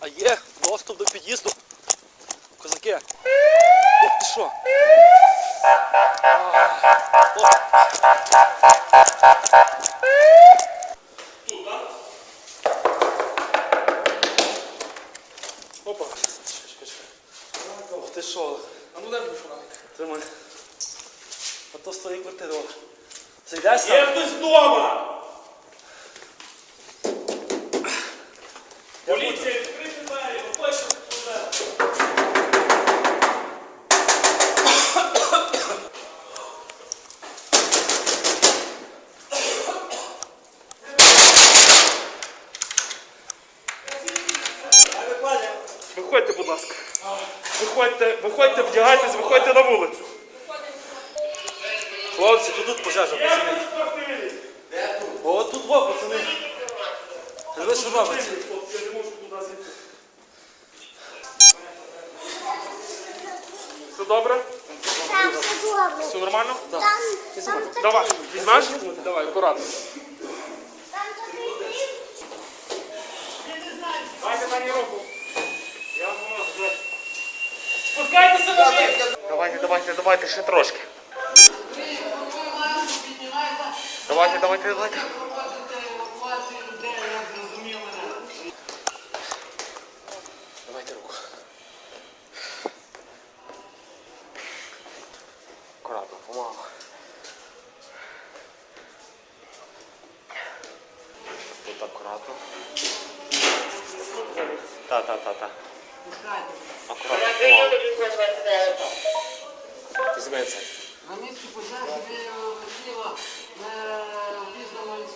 А є доступ до під'їзду. Козаки. Ох ти що? Опа. Ох ти що? А ну дай мені фонарик. Тримай. А то з твоєї квартири. Є хтось вдома! Поліція, Виходьте, будь ласка. Виходьте, виходьте, вдягайтесь, виходьте на вулицю. Хлопці, тут тут пожежа, пацани. О, тут во, пацани. Ви що робите? Я не можу туди зайти. Все добре? Там все добре. Все нормально? Там, Давай, візьмеш? Давай, акуратно. там такий дим. Дайте мені руку. Я можу. Спускайтеся на них! Давайте, давайте, давайте ще трошки. Давайте, давайте, давайте. Давайте руку. Акуратно, помалу. Тут акуратно. Та, та, це. На місці пожежі виявило на не впізнано інспекція.